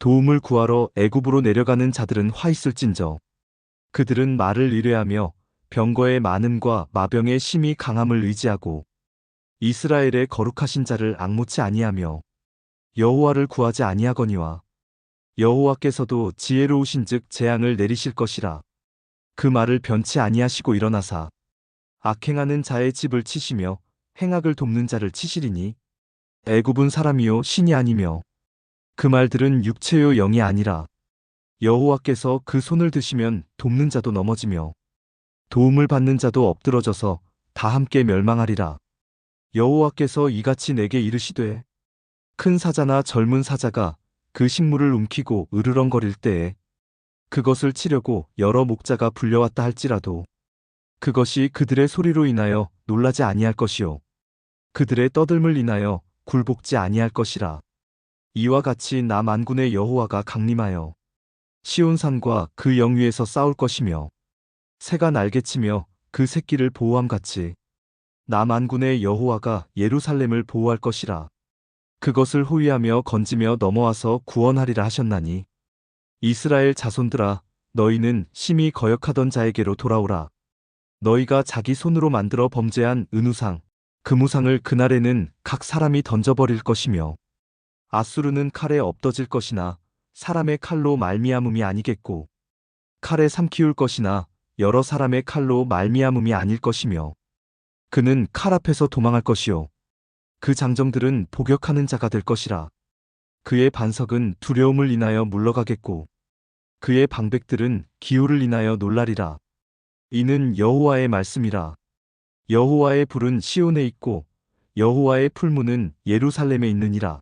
도움을 구하러 애굽으로 내려가는 자들은 화 있을진저. 그들은 말을 의뢰하며 병거의 많음과 마병의 심히 강함을 의지하고 이스라엘의 거룩하신 자를 악무치 아니하며 여호와를 구하지 아니하거니와 여호와께서도 지혜로우신즉 재앙을 내리실 것이라. 그 말을 변치 아니하시고 일어나사 악행하는 자의 집을 치시며 행악을 돕는 자를 치시리니 애굽은 사람이요 신이 아니며 그 말들은 육체요 영이 아니라 여호와께서 그 손을 드시면 돕는 자도 넘어지며 도움을 받는 자도 엎드러져서 다 함께 멸망하리라. 여호와께서 이같이 내게 이르시되 큰 사자나 젊은 사자가 그 식물을 움키고 으르렁거릴 때에 그것을 치려고 여러 목자가 불려왔다 할지라도 그것이 그들의 소리로 인하여 놀라지 아니할 것이요. 그들의 떠들물 인하여 굴복지 아니할 것이라 이와 같이 나 만군의 여호와가 강림하여 시온산과 그 영위에서 싸울 것이며 새가 날개치며 그 새끼를 보호함 같이 나 만군의 여호와가 예루살렘을 보호할 것이라. 그것을 호위하며 건지며 넘어와서 구원하리라 하셨나니 이스라엘 자손들아 너희는 심히 거역하던 자에게로 돌아오라. 너희가 자기 손으로 만들어 범죄한 은우상 금우상을 그날에는 각 사람이 던져버릴 것이며 아수르는 칼에 엎어질 것이나 사람의 칼로 말미암음이 아니겠고 칼에 삼키울 것이나 여러 사람의 칼로 말미암음이 아닐 것이며 그는 칼 앞에서 도망할 것이요. 그 장정들은 복역하는 자가 될 것이라. 그의 반석은 두려움을 인하여 물러가겠고 그의 방백들은 기후를 인하여 놀라리라. 이는 여호와의 말씀이라. 여호와의 불은 시온에 있고 여호와의 풀무는 예루살렘에 있느니라